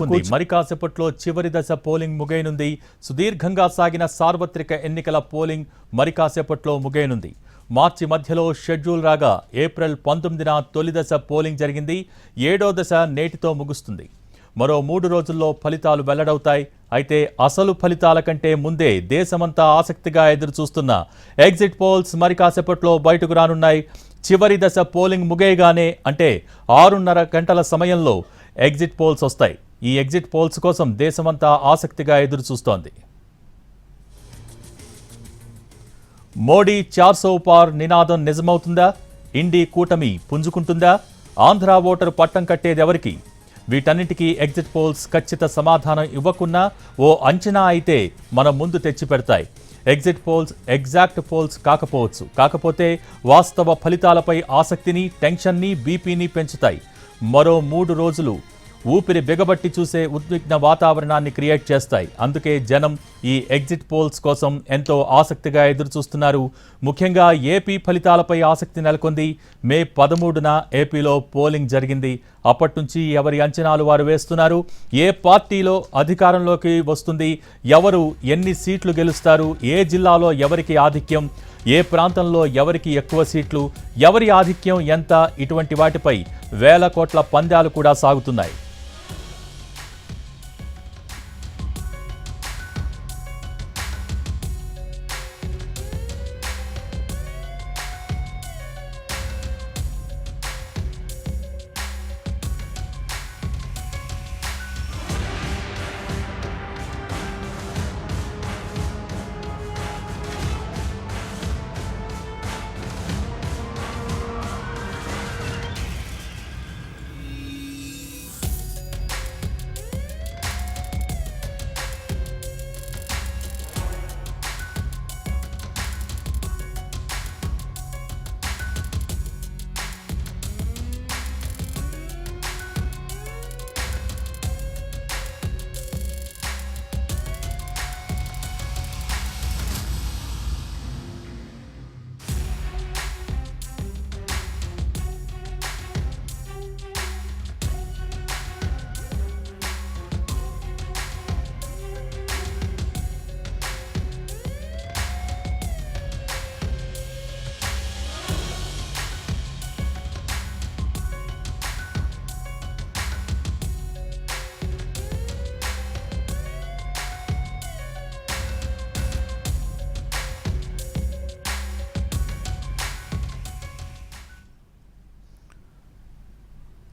మరి కాసేపట్లో చివరి దశ పోలింగ్ ముగైనుంది సుదీర్ఘంగా సాగిన సార్వత్రిక ఎన్నికల పోలింగ్ మరి కాసేపట్లో ముగైనుంది మార్చి మధ్యలో షెడ్యూల్ రాగా ఏప్రిల్ పంతొమ్మిదిన తొలి దశ పోలింగ్ జరిగింది. ఏడో దశ నేటితో ముగుస్తుంది. మరో మూడు రోజుల్లో ఫలితాలు వెల్లడవుతాయి. అయితే అసలు ఫలితాల కంటే ముందే దేశమంతా ఆసక్తిగా ఎదురుచూస్తున్న ఎగ్జిట్ పోల్స్ మరి కాసేపట్లో బయటకు రానున్నాయి. చివరి దశ పోలింగ్ ముగేయగానే అంటే ఆరున్నర గంటల సమయంలో ఎగ్జిట్ పోల్స్ వస్తాయి. ఈ ఎగ్జిట్ పోల్స్ కోసం దేశమంతా ఆసక్తిగా ఎదురుచూస్తోంది. మోడీ చార్సో పార్ నినాదం నిజమవుతుందా? ఇండి కూటమి పుంజుకుంటుందా? ఆంధ్ర ఓటరు పట్టం కట్టేదెవరికి వీటన్నిటికీ ఎగ్జిట్ పోల్స్ ఖచ్చిత సమాధానం ఇవ్వకున్నా ఓ అంచనా అయితే మన ముందు తెచ్చిపెడతాయి ఎగ్జిట్ పోల్స్ ఎగ్జాక్ట్ పోల్స్ కాకపోవచ్చు. కాకపోతే వాస్తవ ఫలితాలపై ఆసక్తిని టెన్షన్ని బీపీని పెంచుతాయి. మరో మూడు రోజులు ఊపిరి బిగబట్టి చూసే ఉద్విగ్న వాతావరణాన్ని క్రియేట్ చేస్తాయి. అందుకే జనం ఈ ఎగ్జిట్ పోల్స్ కోసం ఎంతో ఆసక్తిగా ఎదురుచూస్తున్నారు. ముఖ్యంగా ఏపీ ఫలితాలపై ఆసక్తి నెలకొంది. మే పదమూడున ఏపీలో పోలింగ్ జరిగింది. అప్పటి నుంచి ఎవరి అంచనాలు వారు వేస్తున్నారు? ఏ పార్టీలో అధికారంలోకి వస్తుంది? ఎవరు ఎన్ని సీట్లు గెలుస్తారు? ఏ జిల్లాలో ఎవరికి ఆధిక్యం? ఏ ప్రాంతంలో ఎవరికి ఎక్కువ సీట్లు? ఎవరి ఆధిక్యం ఎంత? ఇటువంటి వాటిపై వేల కోట్ల పందాలు కూడా సాగుతున్నాయి.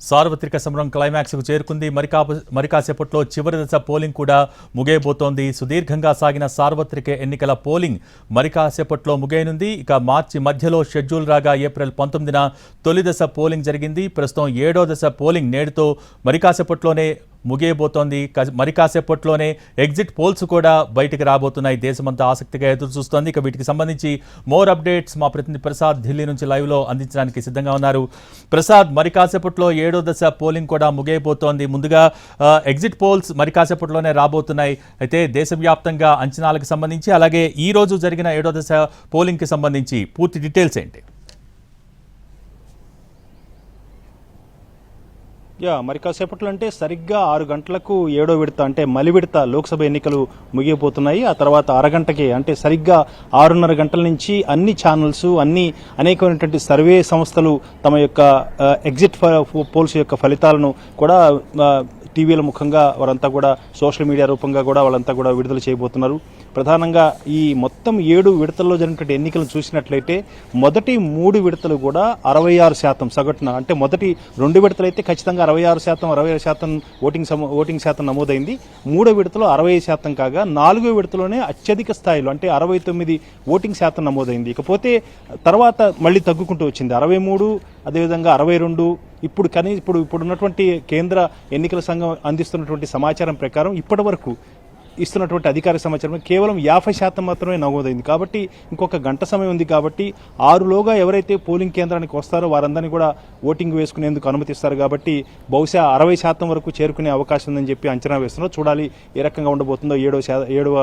సార్వత్రిక సమరం క్లైమాక్స్కు చేరుకుంది. మరికా మరికాసేపట్లో చివరి దశ పోలింగ్ కూడా ముగియబోతోంది. సుదీర్ఘంగా సాగిన సార్వత్రిక ఎన్నికల పోలింగ్ మరికాసేపట్లో ముగియనుంది. ఇక మార్చి మధ్యలో షెడ్యూల్ రాగా ఏప్రిల్ పంతొమ్మిదిన తొలి దశ పోలింగ్ జరిగింది. ప్రస్తుతం ఏడో దశ పోలింగ్ నేడుతో మరికాసేపట్లోనే ముగియబోతోంది. మరి కాసేపట్లోనే ఎగ్జిట్ పోల్స్ కూడా బయటికి రాబోతున్నాయి. దేశమంతా ఆసక్తిగా ఎదురు చూస్తోంది. ఇక వీటికి సంబంధించి మోర్ అప్డేట్స్ మా ప్రతినిధి ప్రసాద్ ఢిల్లీ నుంచి లైవ్లో అందించడానికి సిద్ధంగా ఉన్నారు. ప్రసాద్ మరి కాసేపట్లో ఏడో దశ పోలింగ్ కూడా ముగియబోతోంది. ముందుగా ఎగ్జిట్ పోల్స్ మరి కాసేపట్లోనే రాబోతున్నాయి. అయితే దేశవ్యాప్తంగా అంచనాలకు సంబంధించి అలాగే ఈ రోజు జరిగిన ఏడో దశ పోలింగ్కి సంబంధించి పూర్తి డీటెయిల్స్ ఏంటి? యా మరి కాసేపట్లో అంటే సరిగ్గా ఆరు గంటలకు ఏడో విడత అంటే మలి విడత లోక్సభ ఎన్నికలు ముగియబోతున్నాయి. ఆ తర్వాత అరగంటకి అంటే సరిగ్గా ఆరున్నర గంటల నుంచి అన్ని ఛానల్స్ అన్ని అనేకమైనటువంటి సర్వే సంస్థలు తమ యొక్క ఎగ్జిట్ ఫ- పోల్స్ యొక్క ఫలితాలను కూడా టీవీల ముఖంగా వారంతా కూడా సోషల్ మీడియా రూపంగా కూడా వాళ్ళంతా కూడా విడుదల చేయబోతున్నారు. ప్రధానంగా ఈ మొత్తం ఏడు విడతల్లో జరిగినటువంటి ఎన్నికలను చూసినట్లయితే మొదటి మూడు విడతలు కూడా అరవై ఆరు శాతం సగటున అంటే మొదటి రెండు విడతలు అయితే ఖచ్చితంగా అరవై ఆరు శాతం అరవై ఆరు శాతం ఓటింగ్ సమ- ఓటింగ్ శాతం నమోదైంది. మూడో విడతలో అరవై శాతం కాగా నాలుగో విడతలోనే అత్యధిక స్థాయిలో అంటే అరవై తొమ్మిది ఓటింగ్ శాతం నమోదైంది. ఇకపోతే తర్వాత మళ్ళీ తగ్గుకుంటూ వచ్చింది. అరవై మూడు అదేవిధంగా అరవై రెండు ఇప్పుడు కనీసం ఇప్పుడు ఇప్పుడు ఉన్నటువంటి కేంద్ర ఎన్నికల సంఘం అందిస్తున్నటువంటి సమాచారం ప్రకారం ఇప్పటి వరకు ఇస్తున్నటువంటి అధికారిక సమాచారం కేవలం యాభై శాతం మాత్రమే నమోదైంది. కాబట్టి ఇంకొక గంట సమయం ఉంది కాబట్టి ఆరులోగా ఎవరైతే పోలింగ్ కేంద్రానికి వస్తారో వారందరినీ కూడా ఓటింగ్ వేసుకునేందుకు అనుమతిస్తారు కాబట్టి బహుశా అరవై శాతం వరకు చేరుకునే అవకాశం ఉందని చెప్పి అంచనా వేస్తున్నారు. చూడాలి ఏ రకంగా ఉండబోతుందో ఏడవ శా ఏడవ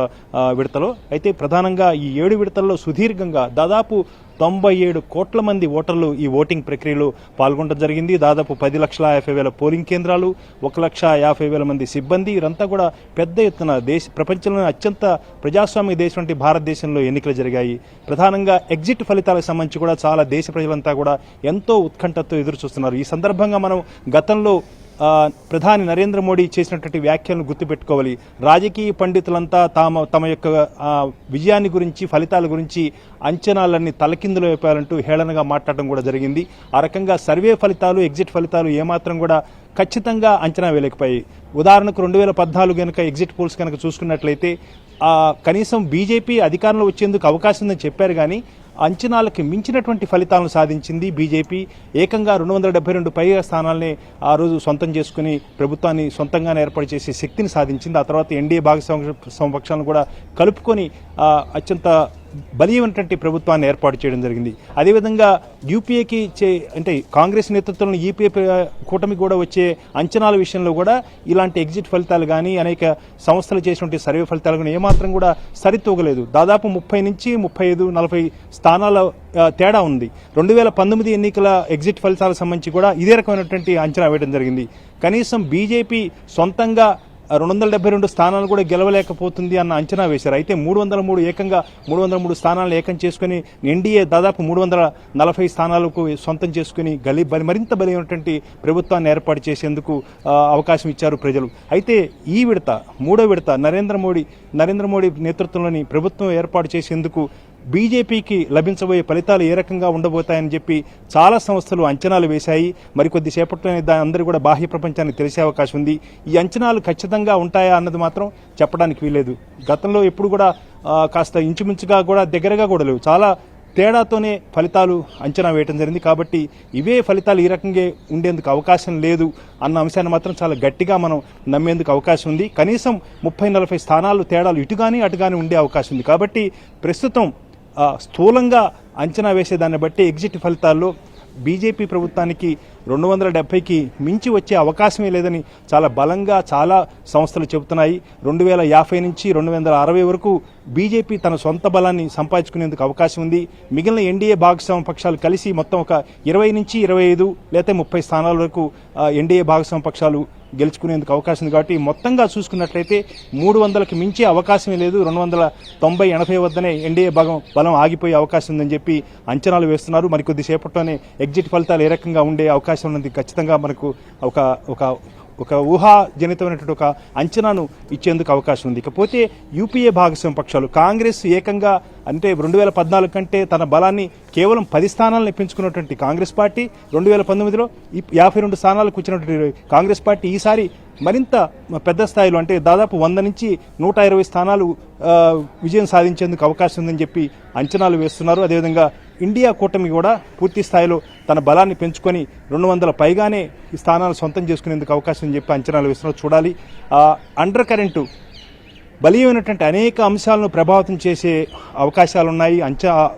విడతలో. అయితే ప్రధానంగా ఈ ఏడు విడతల్లో సుదీర్ఘంగా దాదాపు తొంభై ఏడు కోట్ల మంది ఓటర్లు ఈ ఓటింగ్ ప్రక్రియలో పాల్గొనడం జరిగింది. దాదాపు పది లక్షల యాభై వేల పోలింగ్ కేంద్రాలు ఒక లక్ష యాభై వేల మంది సిబ్బంది వీరంతా కూడా పెద్ద ఎత్తున దేశ ప్రపంచంలోని అత్యంత ప్రజాస్వామ్య దేశం వంటి భారతదేశంలో ఎన్నికలు జరిగాయి. ప్రధానంగా ఎగ్జిట్ ఫలితాలకు సంబంధించి కూడా చాలా దేశ ప్రజలంతా కూడా ఎంతో ఉత్కంఠతో ఎదురు చూస్తున్నారు ఈ సందర్భంగా మనం గతంలో ప్రధాని నరేంద్ర మోడీ చేసినటువంటి వ్యాఖ్యలను గుర్తుపెట్టుకోవాలి. రాజకీయ పండితులంతా తామ తమ యొక్క విజయాన్ని గురించి ఫలితాల గురించి అంచనాలన్నీ తలకిందులు వేపాలంటూ హేళనగా మాట్లాడడం కూడా జరిగింది. ఆ రకంగా సర్వే ఫలితాలు ఎగ్జిట్ ఫలితాలు ఏమాత్రం కూడా ఖచ్చితంగా అంచనా వేయలేకపోయాయి. ఉదాహరణకు రెండు వేల పద్నాలుగు కనుక ఎగ్జిట్ పోల్స్ కనుక చూసుకున్నట్లయితే కనీసం బీజేపీ అధికారంలో వచ్చేందుకు అవకాశం ఉందని చెప్పారు కానీ అంచనాలకు మించినటువంటి ఫలితాలను సాధించింది బీజేపీ. ఏకంగా రెండు వందల డెబ్బై రెండు పైగా స్థానాల్ని ఆ రోజు సొంతం చేసుకుని ప్రభుత్వాన్ని సొంతంగానే ఏర్పాటు చేసే శక్తిని సాధించింది. ఆ తర్వాత ఎన్డీఏ భాగస్వామ్య సమపక్షాలను కూడా కలుపుకొని అత్యంత బలీయమైనటువంటి ప్రభుత్వాన్ని ఏర్పాటు చేయడం జరిగింది. అదేవిధంగా యూపీఏకి చే అంటే కాంగ్రెస్ నేతృత్వంలో యూపీఏ కూటమి కూడా వచ్చే అంచనాల విషయంలో కూడా ఇలాంటి ఎగ్జిట్ ఫలితాలు కానీ అనేక సంస్థలు చేసినటువంటి సర్వే ఫలితాలు కానీ ఏమాత్రం కూడా సరితూగలేదు. దాదాపు ముప్పై నుంచి ముప్పై ఐదు నలభై స్థానాల తేడా ఉంది. రెండు వేల పంతొమ్మిది ఎన్నికల ఎగ్జిట్ ఫలితాలకు సంబంధించి కూడా ఇదే రకమైనటువంటి అంచనా వేయడం జరిగింది. కనీసం బీజేపీ సొంతంగా రెండు వందల డెబ్బై రెండు స్థానాలు కూడా గెలవలేకపోతుంది అన్న అంచనా వేశారు. అయితే మూడు వందల మూడు ఏకంగా మూడు వందల మూడు స్థానాలను ఏకం చేసుకుని ఎన్డీఏ దాదాపు మూడు వందల నలభై స్థానాలకు సొంతం చేసుకుని గలి బలి మరింత బలైనటువంటి ప్రభుత్వాన్ని ఏర్పాటు చేసేందుకు అవకాశం ఇచ్చారు ప్రజలు. అయితే ఈ విడత మూడో విడత నరేంద్ర మోడీ నరేంద్ర మోడీ నేతృత్వంలోని ప్రభుత్వం ఏర్పాటు చేసేందుకు బీజేపీకి లభించబోయే ఫలితాలు ఏ రకంగా ఉండబోతాయని చెప్పి చాలా సంస్థలు అంచనాలు వేశాయి. మరికొద్ది సేపట్లోనే దాని అందరూ కూడా బాహ్య ప్రపంచానికి తెలిసే అవకాశం ఉంది. ఈ అంచనాలు ఖచ్చితంగా ఉంటాయా అన్నది మాత్రం చెప్పడానికి వీలేదు గతంలో ఎప్పుడు కూడా కాస్త ఇంచుమించుగా కూడా దగ్గరగా కూడా లేవు. చాలా తేడాతోనే ఫలితాలు అంచనా వేయటం జరిగింది. కాబట్టి ఇవే ఫలితాలు ఈ రకంగా ఉండేందుకు అవకాశం లేదు అన్న అంశాన్ని మాత్రం చాలా గట్టిగా మనం నమ్మేందుకు అవకాశం ఉంది. కనీసం ముప్పై నలభై స్థానాలు తేడాలు ఇటుగాని అటుగాని ఉండే అవకాశం ఉంది. కాబట్టి ప్రస్తుతం స్థూలంగా అంచనా వేసేదాన్ని బట్టి ఎగ్జిట్ ఫలితాల్లో బీజేపీ ప్రభుత్వానికి రెండు వందల డెబ్బైకి మించి వచ్చే అవకాశమే లేదని చాలా బలంగా చాలా సంస్థలు చెబుతున్నాయి. రెండు వేల యాభై నుంచి రెండు వందల అరవై వరకు బీజేపీ తన సొంత బలాన్ని సంపాదించుకునేందుకు అవకాశం ఉంది. మిగిలిన ఎన్డీఏ భాగస్వామ్య పక్షాలు కలిసి మొత్తం ఒక ఇరవై నుంచి ఇరవై ఐదు లేకపోతే ముప్పై స్థానాల వరకు ఎన్డీఏ భాగస్వామ్య పక్షాలు గెలుచుకునేందుకు అవకాశం ఉంది కాబట్టి మొత్తంగా చూసుకున్నట్లయితే మూడు వందలకు మించే అవకాశమే లేదు. రెండు వందల తొంభై ఎనభై వద్దనే ఎన్డీఏ భాగం బలం ఆగిపోయే అవకాశం ఉందని చెప్పి అంచనాలు వేస్తున్నారు. మరికొద్దిసేపట్లోనే ఎగ్జిట్ ఫలితాలు ఏ రకంగా ఉండే అవకాశం ఉన్నది ఖచ్చితంగా మనకు ఒక ఒక ఒక ఊహాజనితమైనటువంటి ఒక అంచనాను ఇచ్చేందుకు అవకాశం ఉంది. ఇకపోతే యూపీఏ భాగస్వామ్య పక్షాలు కాంగ్రెస్ ఏకంగా అంటే రెండు వేల పద్నాలుగు కంటే తన బలాన్ని కేవలం పది స్థానాలను పెంచుకున్నటువంటి కాంగ్రెస్ పార్టీ రెండు వేల పంతొమ్మిదిలో యాభై రెండు స్థానాలకు వచ్చినటువంటి కాంగ్రెస్ పార్టీ ఈసారి మరింత పెద్ద స్థాయిలో అంటే దాదాపు వంద నుంచి నూట ఇరవై స్థానాలు విజయం సాధించేందుకు అవకాశం ఉందని చెప్పి అంచనాలు వేస్తున్నారు. అదేవిధంగా ఇండియా కూటమి కూడా పూర్తి స్థాయిలో తన బలాన్ని పెంచుకొని రెండు వందల పైగానే ఈ స్థానాలు సొంతం చేసుకునేందుకు అవకాశం చెప్పి అంచనాలు వేస్తున్నారు. చూడాలి. ఆ, అండర్ కరెంటు బలీయమైనటువంటి అనేక అంశాలను ప్రభావితం చేసే అవకాశాలు ఉన్నాయి అంచా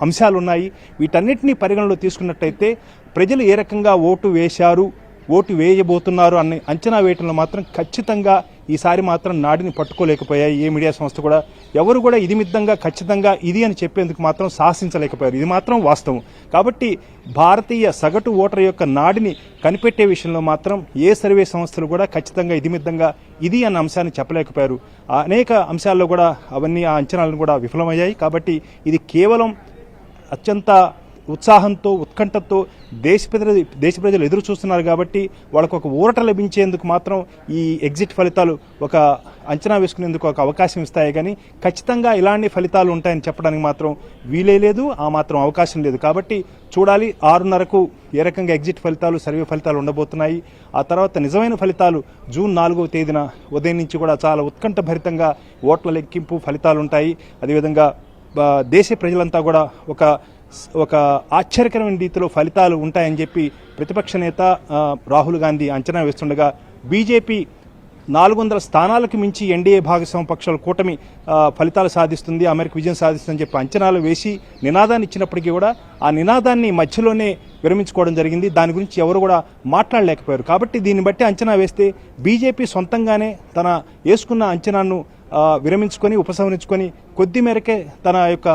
అంశాలు ఉన్నాయి వీటన్నిటిని పరిగణలో తీసుకున్నట్టయితే ప్రజలు ఏ రకంగా ఓటు వేశారు ఓటు వేయబోతున్నారు అనే అంచనా వేయటంలో మాత్రం ఖచ్చితంగా ఈసారి మాత్రం నాడిని పట్టుకోలేకపోయాయి ఏ మీడియా సంస్థ కూడా. ఎవరు కూడా ఇది మిద్దంగా ఖచ్చితంగా ఇది అని చెప్పేందుకు మాత్రం సాహసించలేకపోయారు. ఇది మాత్రం వాస్తవం. కాబట్టి భారతీయ సగటు ఓటర్ యొక్క నాడిని కనిపెట్టే విషయంలో మాత్రం ఏ సర్వే సంస్థలు కూడా ఖచ్చితంగా ఇది మిద్దంగా ఇది అన్న అంశాన్ని చెప్పలేకపోయారు. అనేక అంశాల్లో కూడా అవన్నీ ఆ అంచనాలను కూడా విఫలమయ్యాయి. కాబట్టి ఇది కేవలం అత్యంత ఉత్సాహంతో ఉత్కంఠతో దేశ ప్రజలు దేశ ప్రజలు ఎదురు చూస్తున్నారు కాబట్టి వాళ్ళకు ఒక ఊరట లభించేందుకు మాత్రం ఈ ఎగ్జిట్ ఫలితాలు ఒక అంచనా వేసుకునేందుకు ఒక అవకాశం ఇస్తాయి. కానీ ఖచ్చితంగా ఇలాంటి ఫలితాలు ఉంటాయని చెప్పడానికి మాత్రం వీలే లేదు ఆ మాత్రం అవకాశం లేదు. కాబట్టి చూడాలి ఆరున్నరకు ఏ రకంగా ఎగ్జిట్ ఫలితాలు సర్వే ఫలితాలు ఉండబోతున్నాయి. ఆ తర్వాత నిజమైన ఫలితాలు జూన్ నాలుగవ తేదీన ఉదయం నుంచి కూడా చాలా ఉత్కంఠభరితంగా ఓట్ల లెక్కింపు ఫలితాలు ఉంటాయి. అదేవిధంగా దేశ ప్రజలంతా కూడా ఒక ఒక ఆశ్చర్యకరమైన రీతిలో ఫలితాలు ఉంటాయని చెప్పి ప్రతిపక్ష నేత రాహుల్ గాంధీ అంచనా వేస్తుండగా బీజేపీ నాలుగు వందల స్థానాలకు మించి ఎన్డీఏ భాగస్వామ్య పక్షాల కూటమి ఫలితాలు సాధిస్తుంది అమెరికా విజయం సాధిస్తుందని చెప్పి అంచనాలు వేసి నినాదాన్ని ఇచ్చినప్పటికీ కూడా ఆ నినాదాన్ని మధ్యలోనే విరమించుకోవడం జరిగింది. దాని గురించి ఎవరు కూడా మాట్లాడలేకపోయారు. కాబట్టి దీన్ని బట్టి అంచనా వేస్తే బీజేపీ సొంతంగానే తన వేసుకున్న అంచనాను విరమించుకొని ఉపసంహరించుకొని కొద్ది మేరకే తన యొక్క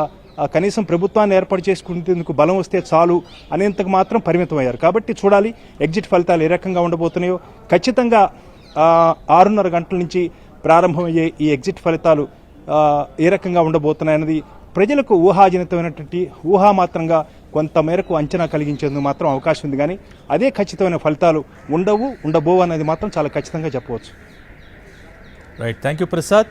కనీసం ప్రభుత్వాన్ని ఏర్పాటు చేసుకునేందుకు బలం వస్తే చాలు అనేంతకు మాత్రం పరిమితం అయ్యారు కాబట్టి చూడాలి ఎగ్జిట్ ఫలితాలు ఏ రకంగా ఉండబోతున్నాయో. ఖచ్చితంగా ఆరున్నర గంటల నుంచి ప్రారంభమయ్యే ఈ ఎగ్జిట్ ఫలితాలు ఏ రకంగా ఉండబోతున్నాయన్నది ప్రజలకు ఊహాజనితమైనటువంటి ఊహామాత్రంగా కొంత మేరకు అంచనా కలిగించేందుకు మాత్రం అవకాశం ఉంది. కానీ అదే ఖచ్చితమైన ఫలితాలు ఉండవు ఉండబోవు అనేది మాత్రం చాలా ఖచ్చితంగా చెప్పవచ్చు. Right thank you Prasad